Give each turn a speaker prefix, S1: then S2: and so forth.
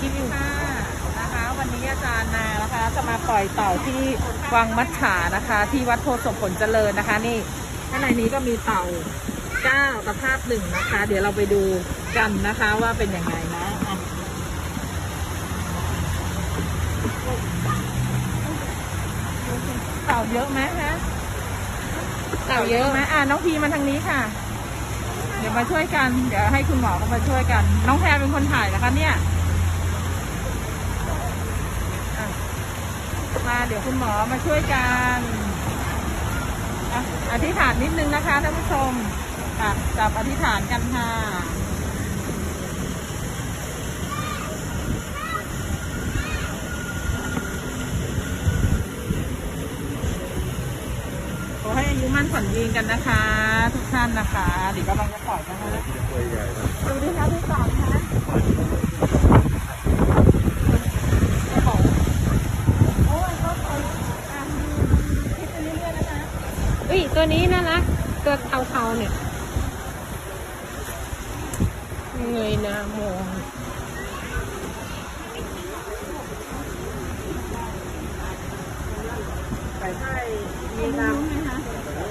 S1: คลิปอยู่
S2: ค่ะนะคะ วันนี้อาจารย์มานะคะ จะมาปล่อยเต่าที่วังมัจฉานะคะ ที่วัดโพสมผลเจริญนะคะ นี่ข้างในนี้ก็มีเต่าเก้าตะภาพหนึ่งนะคะ เดี๋ยวเราไปดูกันนะคะว่าเป็นยังไงนะเต่าเยอะไหมคะ
S1: เต่าเยอะ
S2: ไหมอะน้องพีมาทางนี้ค่ะ เดี๋ยวมาช่วยกัน เดี๋ยวให้คุณหมอเขามาช่วยกัน น้องแพรเป็นคนถ่ายนะคะเนี่ยอะมา เดี๋ยวคุณหมอมาช่วยกันอธิษฐานนิดนึงนะคะท่านผู้ชมอะจับอธิษฐานกันค่ะขอให้อายุมั่นขวัญยืนกันนะคะ ทุกท่านนะคะ เดี๋ยวกำลังจะปล่อยนะคะ
S3: ตัวใหญ่ะ
S2: ดูดิคะพี่สอนคะโอ้ยเขาคอยอะคิดไปเรื่อยๆนะคะ
S1: อุ้ยตัวนี้น่ารัก ตัวเทาๆเนี่ย เงยหน้ามอง
S2: ไปให้มีน้ำ